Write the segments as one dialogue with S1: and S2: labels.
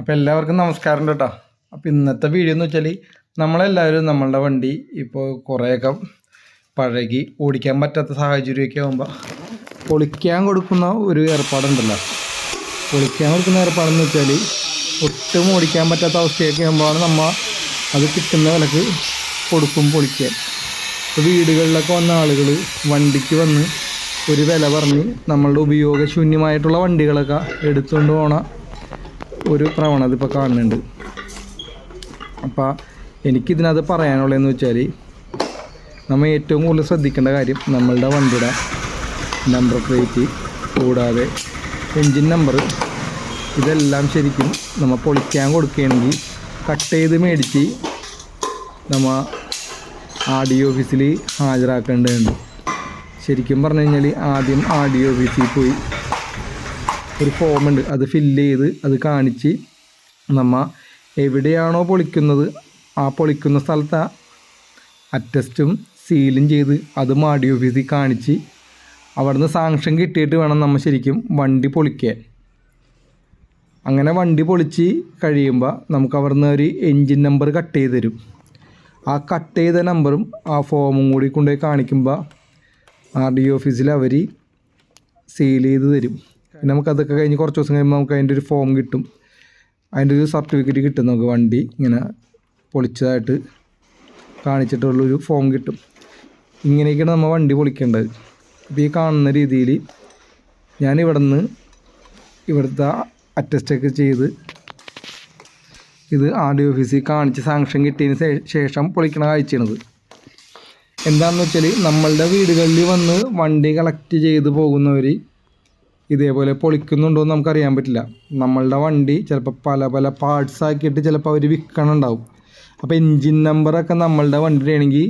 S1: അപ്പോൾ എല്ലാവർക്കും നമസ്കാരം കേട്ടോ അപ്പോൾ ഇന്നത്തെ വീഡിയോ എന്ന് വെച്ചാൽ നമ്മളെല്ലാവരും നമ്മളുടെ വണ്ടി ഇപ്പോൾ കുറേയൊക്കെ പഴകി ഓടിക്കാൻ പറ്റാത്ത സാഹചര്യമൊക്കെ ആകുമ്പോൾ പൊളിക്കാൻ കൊടുക്കുന്ന ഒരു ഏർപ്പാടുണ്ടല്ലോ. പൊളിക്കാൻ കൊടുക്കുന്ന ഏർപ്പാടെന്ന് വെച്ചാൽ ഒട്ടും ഓടിക്കാൻ പറ്റാത്ത അവസ്ഥയൊക്കെ ആകുമ്പോഴാണ് നമ്മൾ അത് കിട്ടുന്ന വിലക്ക് കൊടുക്കും പൊളിക്കാൻ. ഇപ്പോൾ വീടുകളിലൊക്കെ വന്ന ആളുകൾ വണ്ടിക്ക് വന്ന് ഒരു വില പറഞ്ഞ് നമ്മളുടെ ഉപയോഗശൂന്യമായിട്ടുള്ള വണ്ടികളൊക്കെ എടുത്തുകൊണ്ട് പോണ ഒരു പ്രവണത ഇപ്പോൾ കാണുന്നുണ്ട്. അപ്പോൾ എനിക്കിതിനകത്ത് പറയാനുള്ളതെന്ന് വെച്ചാൽ നമ്മൾ ഏറ്റവും കൂടുതൽ ശ്രദ്ധിക്കേണ്ട കാര്യം നമ്മളുടെ വണ്ടിയുടെ നമ്പർ പ്ലേറ്റ് കൂടാതെ എൻജിൻ നമ്പർ ഇതെല്ലാം ശരിക്കും നമ്മൾ പൊളിക്കാൻ കൊടുക്കുകയാണെങ്കിൽ കട്ട് ചെയ്ത് മേടിച്ച് നമ്മൾ ആർ ഡി ഓഫീസിൽ ഹാജരാക്കേണ്ടതുണ്ട്. ശരിക്കും പറഞ്ഞു കഴിഞ്ഞാൽ ആദ്യം ആർ ഡി ഓഫീസിൽ പോയി ഒരു ഫോമുണ്ട് അത് ഫില്ല് ചെയ്ത് അത് കാണിച്ച് നമ്മൾ എവിടെയാണോ പൊളിക്കുന്നത് ആ പൊളിക്കുന്ന സ്ഥലത്ത് അറ്റസ്റ്റും സീലും ചെയ്ത് അത് മാടി ഓഫീസിൽ കാണിച്ച് അവിടുന്ന് സാങ്ഷൻ കിട്ടിയിട്ട് വേണം നമ്മൾ ശരിക്കും വണ്ടി പൊളിക്കാൻ. അങ്ങനെ വണ്ടി പൊളിച്ച് കഴിയുമ്പോൾ നമുക്ക് അവിടുന്ന് ഒരു എൻജിൻ നമ്പർ കട്ട് ചെയ്ത് തരും. ആ കട്ട് ചെയ്ത നമ്പറും ആ ഫോമും കൂടി കൊണ്ടുപോയി കാണിക്കുമ്പോൾ ആർ ഡി ഓഫീസിൽ അവർ സീൽ ചെയ്ത് തരും. നമുക്കതൊക്കെ കഴിഞ്ഞ് കുറച്ച് ദിവസം കഴിയുമ്പോൾ നമുക്ക് അതിന്റെ ഒരു ഫോം കിട്ടും. അതിന്റെ ഒരു സർട്ടിഫിക്കറ്റ് കിട്ടും നമുക്ക് വണ്ടി ഇങ്ങനെ പൊളിച്ചതായിട്ട് കാണിച്ചിട്ടുള്ളൊരു ഫോം കിട്ടും. ഇങ്ങനെയൊക്കെയാണ് നമ്മൾ വണ്ടി പൊളിക്കേണ്ടത്. അപ്പോൾ ഈ കാണുന്ന രീതിയിൽ ഞാൻ ഇവിടെ നിന്ന് ഇവിടുത്തെ അറ്റസ്റ്റൊക്കെ ചെയ്ത് ഇത് ആർ ഡി ഓഫീസിൽ കാണിച്ച് സാങ്ഷൻ കിട്ടിയതിന് ശേഷം പൊളിക്കണ കാഴ്ചയാണിത്. എന്താണെന്ന് വെച്ചാൽ നമ്മളുടെ വീടുകളിൽ വന്ന് വണ്ടി കളക്ട് ചെയ്ത് പോകുന്നവർ ഇതേപോലെ പൊളിക്കുന്നുണ്ടോ എന്ന് നമുക്കറിയാൻ പറ്റില്ല. നമ്മളുടെ വണ്ടി ചിലപ്പോൾ പല പല പാർട്സ് ആക്കിയിട്ട് ചിലപ്പോൾ അവർ വിൽക്കണുണ്ടാവും അപ്പോൾ എൻജിൻ നമ്പറൊക്കെ നമ്മളുടെ വണ്ടിയുടെ ആണെങ്കിൽ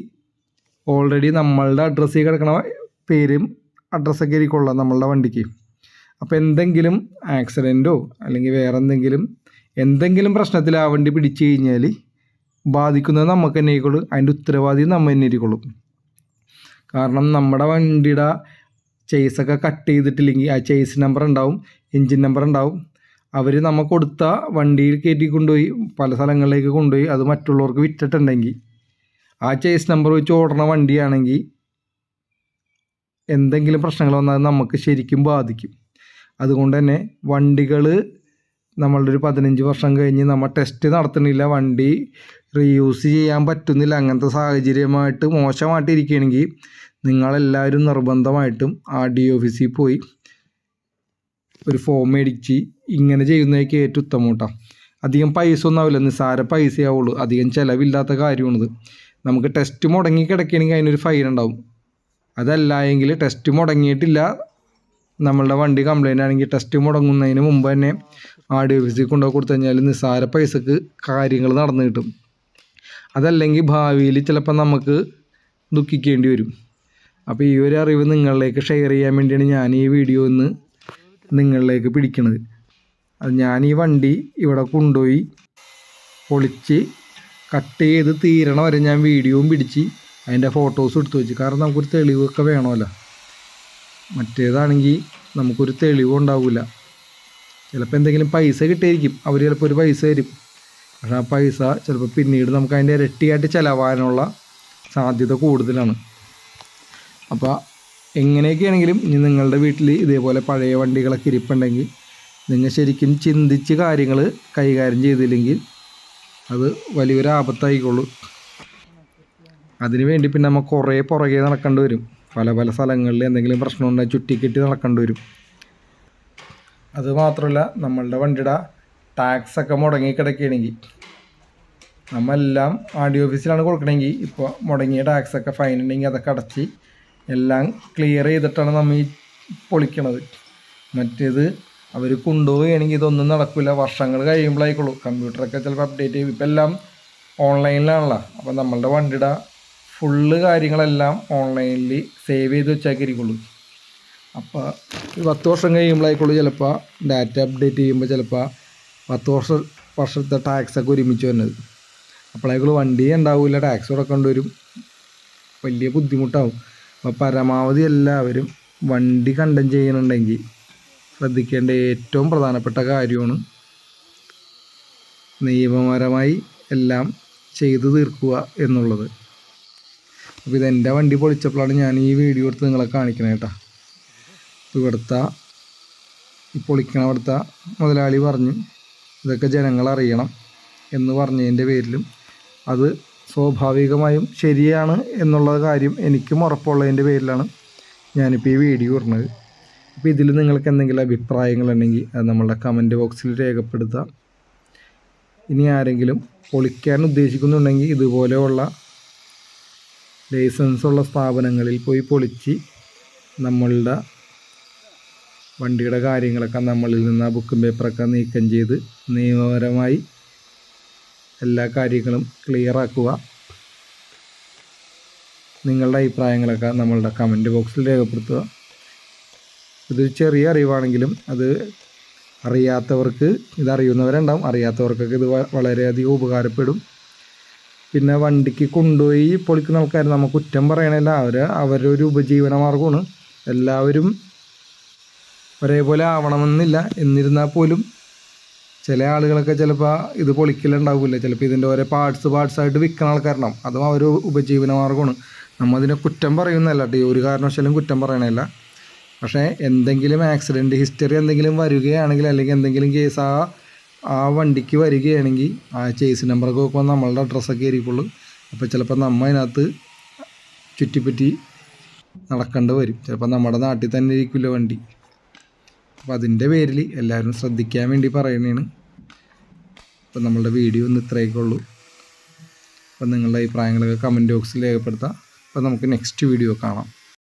S1: ഓൾറെഡി നമ്മളുടെ അഡ്രസ്സിൽ കിടക്കണ പേരും അഡ്രസ്സൊക്കെ ആയിരിക്കുള്ള നമ്മളുടെ വണ്ടിക്ക്. അപ്പോൾ എന്തെങ്കിലും ആക്സിഡന്റോ അല്ലെങ്കിൽ വേറെ എന്തെങ്കിലും എന്തെങ്കിലും പ്രശ്നത്തിൽ ആ വണ്ടി പിടിച്ചു കഴിഞ്ഞാൽ ബാധിക്കുന്നത് നമുക്ക് തന്നെ ആയിക്കോളും. അതിന്റെ ഉത്തരവാദി നമ്മൾ തന്നെ ആയിരിക്കുള്ളൂ കാരണം നമ്മുടെ വണ്ടിയുടെ ചേസൊക്കെ കട്ട് ചെയ്തിട്ടില്ലെങ്കിൽ ആ ചേസ് നമ്പർ ഉണ്ടാവും എൻജിൻ നമ്പർ ഉണ്ടാവും. അവർ നമ്മൾ കൊടുത്ത വണ്ടിയിൽ കയറ്റി കൊണ്ടുപോയി പല സ്ഥലങ്ങളിലേക്ക് കൊണ്ടുപോയി അത് മറ്റുള്ളവർക്ക് വിറ്റിട്ടുണ്ടെങ്കിൽ ആ ചേസ് നമ്പർ വെച്ച് ഓടണ വണ്ടിയാണെങ്കിൽ എന്തെങ്കിലും പ്രശ്നങ്ങൾ വന്നാൽ നമുക്ക് ശരിക്കും ബാധിക്കും. അതുകൊണ്ട് തന്നെ വണ്ടികൾ നമ്മളുടെ ഒരു പതിനഞ്ച് വർഷം കഴിഞ്ഞ് നമ്മൾ ടെസ്റ്റ് നടത്തണില്ല വണ്ടി റീയൂസ് ചെയ്യാൻ പറ്റുന്നില്ല അങ്ങനത്തെ സാഹചര്യമായിട്ട് മോശമായിട്ട് ഇരിക്കുകയാണെങ്കിൽ നിങ്ങളെല്ലാവരും നിർബന്ധമായിട്ടും ആ ഡി ഓഫീസിൽ പോയി ഒരു ഫോം മേടിച്ച് ഇങ്ങനെ ചെയ്യുന്നതൊക്കെ ഏറ്റവും ഉത്തമം കേട്ടോ അധികം പൈസ ഒന്നും ആവില്ല. നിസ്സാര പൈസയാവുള്ളൂ. അധികം ചിലവില്ലാത്ത കാര്യമാണിത്. നമുക്ക് ടെസ്റ്റ് മുടങ്ങി കിടക്കുകയാണെങ്കിൽ അതിനൊരു ഫൈൻ ഉണ്ടാവും. അതല്ല എങ്കിൽ ടെസ്റ്റ് മുടങ്ങിയിട്ടില്ല. നമ്മളുടെ വണ്ടി കംപ്ലൈന്റ് ആണെങ്കിൽ ടെസ്റ്റ് മുടങ്ങുന്നതിന് മുമ്പ് തന്നെ ആ ഡി ഓഫീസിൽ കൊണ്ടുപോയി കൊടുത്തു കഴിഞ്ഞാൽ നിസ്സാര പൈസക്ക് കാര്യങ്ങൾ നടന്നു കിട്ടും. അതല്ലെങ്കിൽ ഭാവിയിൽ ചിലപ്പോൾ നമുക്ക് ദുഃഖിക്കേണ്ടി വരും. അപ്പോൾ ഈ ഒരു അറിവ് നിങ്ങളിലേക്ക് ഷെയർ ചെയ്യാൻ വേണ്ടിയാണ് ഞാൻ ഈ വീഡിയോ ഒന്ന് നിങ്ങളിലേക്ക് പിടിക്കണത്. അത് ഞാൻ ഈ വണ്ടി ഇവിടെ കൊണ്ടുപോയി പൊളിച്ച് കട്ട് ചെയ്ത് തീരണ വരെ ഞാൻ വീഡിയോയും പിടിച്ച് അതിന്റെ ഫോട്ടോസും എടുത്തു വെച്ചു. കാരണം നമുക്കൊരു തെളിവൊക്കെ വേണമല്ലോ. മറ്റേതാണെങ്കിൽ നമുക്കൊരു തെളിവും ഉണ്ടാവില്ല. ചിലപ്പോൾ എന്തെങ്കിലും പൈസ കിട്ടിയിരിക്കും. അവർ ചിലപ്പോൾ ഒരു പൈസ തരും. പക്ഷേ ആ പൈസ ചിലപ്പോൾ പിന്നീട് നമുക്ക് അതിന്റെ ഇരട്ടിയായിട്ട് ചിലവാനുള്ള സാധ്യത കൂടുതലാണ്. അപ്പോൾ എങ്ങനെയൊക്കെയാണെങ്കിലും ഇനി നിങ്ങളുടെ വീട്ടിൽ ഇതേപോലെ പഴയ വണ്ടികളൊക്കെ ഇരിപ്പുണ്ടെങ്കിൽ നിങ്ങൾ ശരിക്കും ചിന്തിച്ച് കാര്യങ്ങൾ കൈകാര്യം ചെയ്തില്ലെങ്കിൽ അത് വലിയൊരു ആപത്തായിക്കോളൂ. അതിനു വേണ്ടി പിന്നെ നമ്മൾ കുറേ പുറകെ നടക്കേണ്ടി വരും. പല പല സ്ഥലങ്ങളിൽ എന്തെങ്കിലും പ്രശ്നം ഉണ്ടെങ്കിൽ ചുറ്റിക്കെട്ടി നടക്കേണ്ടി വരും. അത് മാത്രമല്ല നമ്മളുടെ വണ്ടിയുടെ ടാക്സ് ഒക്കെ മുടങ്ങി കിടക്കുകയാണെങ്കിൽ നമ്മളെല്ലാം ആർ ഡി ഓഫീസിലാണ് കൊടുക്കണമെങ്കിൽ ഇപ്പോൾ മുടങ്ങിയ ടാക്സൊക്കെ ഫൈൻ ഉണ്ടെങ്കിൽ അതൊക്കെ അടച്ച് എല്ലാം ക്ലിയർ ചെയ്തിട്ടാണ് നമ്മൾ ഈ പൊളിക്കണത്. മറ്റേത് അവർ കൊണ്ടുപോവുകയാണെങ്കിൽ ഇതൊന്നും നടക്കില്ല വർഷങ്ങൾ കഴിയുമ്പോഴായിക്കോളൂ കമ്പ്യൂട്ടറൊക്കെ ചിലപ്പോൾ അപ്ഡേറ്റ് ചെയ്യും. ഇപ്പം എല്ലാം ഓൺലൈനിലാണല്ലോ അപ്പം നമ്മളുടെ വണ്ടിയുടെ ഫുള്ള് കാര്യങ്ങളെല്ലാം ഓൺലൈനിൽ സേവ് ചെയ്ത് വെച്ചാക്കിയിരിക്കുള്ളൂ അപ്പോൾ ഈ പത്ത് വർഷം കഴിയുമ്പോഴായിക്കോളൂ ചിലപ്പോൾ ഡാറ്റ അപ്ഡേറ്റ് ചെയ്യുമ്പോൾ ചിലപ്പോൾ പത്ത് വർഷം വർഷത്തെ ടാക്സൊക്കെ ഒരുമിച്ച് വരുന്നത്. അപ്പോഴേക്കുള്ള വണ്ടി ഉണ്ടാവില്ല ടാക്സ് കൊടുക്കേണ്ടി വരും. വലിയ ബുദ്ധിമുട്ടാവും. അപ്പോൾ പരമാവധി എല്ലാവരും വണ്ടി കണ്ടം ചെയ്യണമെങ്കിൽ ശ്രദ്ധിക്കേണ്ട ഏറ്റവും പ്രധാനപ്പെട്ട കാര്യമാണ് നിയമപരമായി എല്ലാം ചെയ്തു തീർക്കുക എന്നുള്ളത്. അപ്പോൾ ഇതെന്റെ വണ്ടി പൊളിച്ചപ്പോഴാണ് ഞാൻ ഈ വീഡിയോ എടുത്ത് നിങ്ങളെ കാണിക്കണേ കേട്ടോ. ഇവിടുത്തെ ഈ പൊളിക്കണ അവിടുത്തെ മുതലാളി പറഞ്ഞു ഇതൊക്കെ ജനങ്ങളറിയണം എന്ന് പറഞ്ഞതിന്റെ പേരിലും അത് സ്വാഭാവികമായും ശരിയാണ് എന്നുള്ള കാര്യം എനിക്കും ഉറപ്പുള്ളതിന്റെ പേരിലാണ് ഞാനിപ്പോൾ ഈ വീഡിയോ ഇടുന്നത്. അപ്പോൾ ഇതിൽ നിങ്ങൾക്ക് എന്തെങ്കിലും അഭിപ്രായങ്ങളുണ്ടെങ്കിൽ അത് നമ്മളുടെ കമന്റ് ബോക്സിൽ രേഖപ്പെടുത്താം. ഇനി ആരെങ്കിലും പൊളിക്കാൻ ഉദ്ദേശിക്കുന്നുണ്ടെങ്കിൽ ഇതുപോലെയുള്ള ലൈസൻസ് ഉള്ള സ്ഥാപനങ്ങളിൽ പോയി പൊളിച്ച് നമ്മളുടെ വണ്ടിയുടെ കാര്യങ്ങളൊക്കെ നമ്മളിൽ നിന്ന് ആ ബുക്കും പേപ്പറൊക്കെ നീക്കം ചെയ്ത് നിയമപരമായി എല്ലാ കാര്യങ്ങളും ക്ലിയർ ആക്കുക. നിങ്ങളുടെ അഭിപ്രായങ്ങളൊക്കെ നമ്മളുടെ കമന്റ് ബോക്സിൽ രേഖപ്പെടുത്തുക. ഇതൊരു ചെറിയ അറിവാണെങ്കിലും അത് അറിയാത്തവർക്ക് ഇതറിയുന്നവരുണ്ടാവും അറിയാത്തവർക്കൊക്കെ ഇത് വളരെയധികം ഉപകാരപ്പെടും. പിന്നെ വണ്ടിക്ക് കൊണ്ടുപോയി പൊളിക്കുന്ന ആൾക്കാർ നമുക്ക് കുറ്റം പറയണില്ല അവർ ഒരു ഉപജീവന മാർഗമാണ്. എല്ലാവരും ഒരേപോലെ ആവണമെന്നില്ല. എന്നിരുന്നാൽ പോലും ചില ആളുകളൊക്കെ ചിലപ്പോൾ ഇത് പൊളിക്കലുണ്ടാവില്ല ചിലപ്പോൾ ഇതിന്റെ ഓരോ പാർട്സ് പാർട്സ് ആയിട്ട് വിൽക്കുന്ന ആൾക്കാരണം അതും അവർ ഉപജീവന മാർഗമാണ് നമ്മതിനെ കുറ്റം പറയുന്നതല്ല. കേട്ടോ ഒരു കാരണവശാലും കുറ്റം പറയണില്ല പക്ഷേ എന്തെങ്കിലും ആക്സിഡന്റ് ഹിസ്റ്ററി എന്തെങ്കിലും വരികയാണെങ്കിൽ അല്ലെങ്കിൽ എന്തെങ്കിലും കേസ് ആ ആ വണ്ടിക്ക് വരികയാണെങ്കിൽ ആ ചേസ് നമ്പറൊക്കെ നോക്കുമ്പോൾ നമ്മളുടെ അഡ്രസ്സൊക്കെ ആയിരിക്കുള്ളൂ. അപ്പോൾ ചിലപ്പോൾ നമ്മൾ അതിനകത്ത് ചുറ്റിപ്പറ്റി നടക്കേണ്ടി വരും. ചിലപ്പോൾ നമ്മുടെ നാട്ടിൽ തന്നെ ഇരിക്കില്ല വണ്ടി. അപ്പോൾ അതിന്റെ പേരിൽ എല്ലാവരും ശ്രദ്ധിക്കാൻ വേണ്ടി പറയുന്നതാണ്. അപ്പോൾ നമ്മളുടെ വീഡിയോ ഒന്ന് ഇത്രയൊക്കെ ഉള്ളൂ. അപ്പോൾ നിങ്ങളുടെ അഭിപ്രായങ്ങളൊക്കെ കമന്റ് ബോക്സിൽ രേഖപ്പെടുത്താം. അപ്പോൾ നമുക്ക് നെക്സ്റ്റ് വീഡിയോ കാണാം.